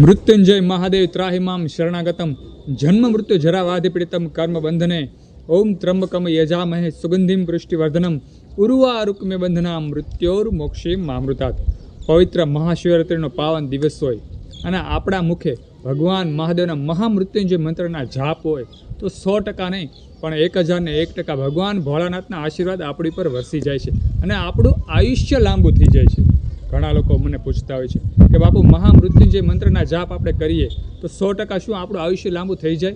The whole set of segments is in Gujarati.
મૃત્યુંજય મહાદેવ ત્રાહિમામ શરણાગતમ. જન્મ મૃત્યુ જરા વાધિ પીડિતમ કર્મ બંધને ઓમ ત્રંબકમ યજામહે સુગંધિમ પુષ્ટિવર્ધનમ. ઉર્વા રૂકમે બંધના મૃત્યોર મોક્ષે મામૃતાત. પવિત્ર મહાશિવરાત્રિનો પાવન દિવસ હોય અને આપણા મુખે ભગવાન મહાદેવના મહામૃત્યુંજય મંત્રના જાપ હોય તો સો ટકા નહીં, પણ એક હજારને એક ટકા ભગવાન ભોળાનાથના આશીર્વાદ આપણી પર વરસી જાય છે અને આપણું આયુષ્ય લાંબુ થઈ જાય છે. ઘણા લોકો મને પૂછતા હોય છે કે બાપુ, મહામૃત્યુંજય મંત્રના જાપ આપણે કરીએ તો સો ટકા શું આપણું આયુષ્ય લાંબુ થઈ જાય?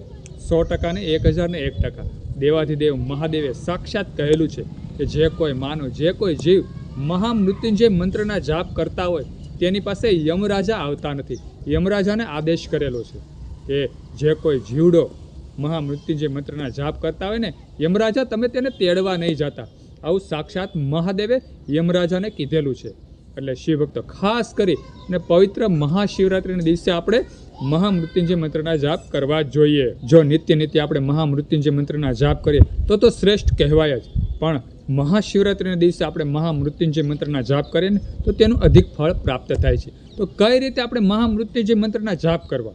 સો ટકા ને એક હજાર ને એક ટકા. દેવાધિદેવ દેવ મહાદેવે સાક્ષાત કહેલું છે કે જે કોઈ માનો, જે કોઈ જીવ મહામૃત્યુંજય મંત્રના જાપ કરતા હોય, તેની પાસે યમરાજા આવતા નથી. યમરાજાને આદેશ કરેલો છે કે જે કોઈ જીવડો મહામૃત્યુંજય મંત્રના જાપ કરતા હોય ને, યમરાજા તમે તેને તેડવા નહીં જતા. આવું સાક્ષાત મહાદેવે યમરાજાને કીધેલું છે. એટલે શિવ ભક્તો ખાસ કરી અને પવિત્ર મહાશિવરાત્રિના દિવસે આપણે મહામૃત્યુંજય મંત્રના જાપ કરવા જોઈએ. જો નિત્ય નિત્ય આપણે મહામૃત્યુંજય મંત્રના જાપ કરીએ, તો તો શ્રેષ્ઠ કહેવાય જ. પણ મહાશિવરાત્રિના દિવસે આપણે મહામૃત્યુંજય મંત્રના જાપ કરીએ ને, તો તેનું અધિક ફળ પ્રાપ્ત થાય છે. તો કઈ રીતે આપણે મહામૃત્યુંજય મંત્રના જાપ કરવા?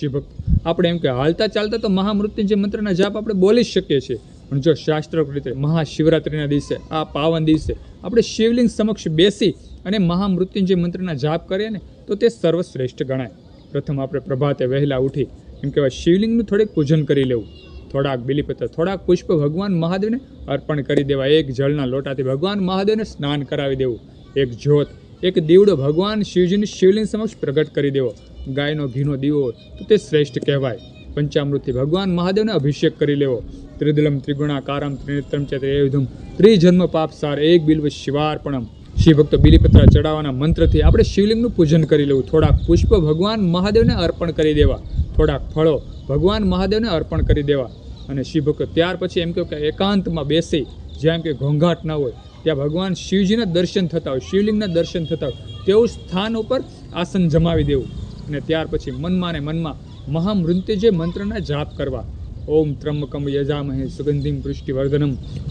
શિવભક્ત, આપણે એમ કે હાલતા ચાલતા તો મહામૃત્યુંજય મંત્રના જાપ આપણે બોલી જ શકીએ છીએ. પણ જો શાસ્ત્રોક્ત રીતે મહાશિવરાત્રિના દિવસે, આ પાવન દિવસે આપણે શિવલિંગ સમક્ષ બેસી અને મહામૃત્યુંજય મંત્રના જાપ કરીએ ને, તો તે સર્વશ્રેષ્ઠ ગણાય. પ્રથમ આપણે પ્રભાતે વહેલા ઉઠી એમ કહેવાય શિવલિંગનું થોડીક પૂજન કરી લેવું. થોડાક બિલીપત્ર, થોડાક પુષ્પ ભગવાન મહાદેવને અર્પણ કરી દેવા. એક જળના લોટાથી ભગવાન મહાદેવને સ્નાન કરાવી દેવું. એક જ્યોત, એક દીવડો ભગવાન શિવજીની શિવલિંગ સમક્ષ પ્રગટ કરી દેવો. ગાયનો ઘીનો દીવો તો તે શ્રેષ્ઠ કહેવાય. પંચામૃતથી ભગવાન મહાદેવને અભિષેક કરી લેવો. ત્રિદલમ ત્રિગુણાકારમ ત્રિનેત્રમ ચ ત્રિયુધમ ત્રિજન્મ પાપ સાર એક બિલ્વ શિવાર્પણમ શિવ ભક્તો બિલીપત્ર ચડાવવાના મંત્રથી આપણે શિવલિંગનું પૂજન કરી લેવું થોડાક પુષ્પ ભગવાન મહાદેવને અર્પણ કરી દેવા થોડાક ફળો ભગવાન મહાદેવને અર્પણ કરી દેવા અને શિવભક્ત ત્યાર પછી એમ કે એકાંતમાં બેસી. જ્યાં કે ઘોંઘાટ ન હોય, ત્યાં ભગવાન શિવજીના દર્શન થતા હોય, શિવલિંગના દર્શન થતા હોય તેવું સ્થાન ઉપર આસન જમાવી દેવું. અને ત્યાર પછી મનમાં ને મનમાં મહામૃત્યુજય મંત્રના જાપ કરવા. ઓમ ત્રંબકમ યજામહે સુગંધિમ પૃષ્ટિવર્ધનમ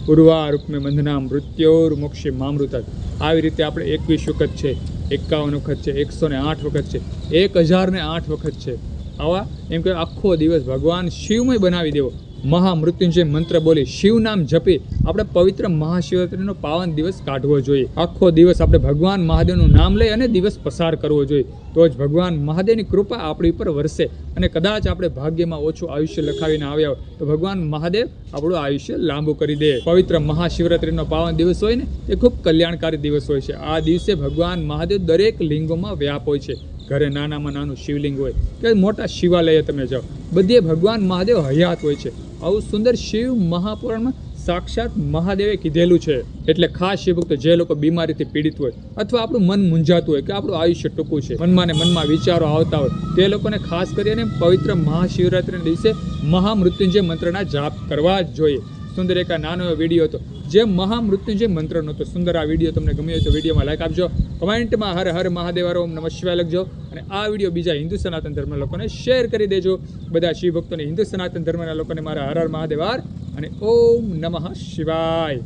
ઉર્વા રૂપમે બંધના મૃત્યોર મોક્ષે મામૃત આવી રીતે આપણે એકવીસ વખત છે, એકાવન વખત છે, એકસો ને આઠ વખત છે, એક હજાર ને આઠ વખત છે. આવા એમ કે આખો દિવસ ભગવાન શિવમય બનાવી દેવો. મહામૃત્યુંજય મંત્ર બોલી, શિવ નામ જપી આપણે પવિત્ર મહાશિવરાત્રિનો પાવન દિવસ કાઢવો જોઈએ. આખો દિવસ આપણે ભગવાન મહાદેવનું નામ લઈ અને દિવસ પસાર કરવો જોઈએ. તો જ ભગવાન મહાદેવની કૃપા આપણી ઉપર વરસે અને કદાચ આપણે ભાગ્યમાં ઓછું આયુષ્ય લખાવીને આવ્યા હોય, તો ભગવાન મહાદેવ આપણું આયુષ્ય લાંબુ કરી દે. પવિત્ર મહાશિવરાત્રિનો પાવન દિવસ હોય ને, એ ખૂબ કલ્યાણકારી દિવસ હોય છે. આ દિવસે ભગવાન મહાદેવ દરેક લિંગોમાં વ્યાપ હોય છે. ઘરે નાનામાં નાનું શિવલિંગ હોય કે મોટા શિવાલયે તમે જાઓ, બધે ભગવાન મહાદેવ હયાત હોય છે. આવું સુંદર શિવ મહાપુરાણમાં સાક્ષાત મહાદેવે કીધેલું છે. એટલે ખાસ શિવભક્ત જે લોકો બીમારીથી પીડિત હોય અથવા આપણું મન મૂંઝાતું હોય કે આપણું આયુષ્ય ટૂંકું છે, મનમાં ને મનમાં વિચારો આવતા હોય, તે લોકોને ખાસ કરીને પવિત્ર મહાશિવરાત્રિના દિવસે મહામૃત્યુંજય મંત્રના જાપ કરવા જ જોઈએ. સુંદર એક નાનો વીડિયો હતો. જે મહામૃત્યુંજય મંત્રનો હતો. સુંદર આ વીડિયો તમને ગમ્યો હોય તો વિડીયોમાં લાઈક આપજો. કમેન્ટમાં હર હર મહાદેવ ઓમ નમઃ શિવાય લખજો. અને આ વીડિયો બીજા હિન્દુ સનાતન ધર્મના લોકોને શેર કરી દેજો. બધા શિવ ભક્તોને હિન્દુ સનાતન ધર્મના લોકોને મારા હર હર મહાદેવાર અને ઓમ નમઃ શિવાય.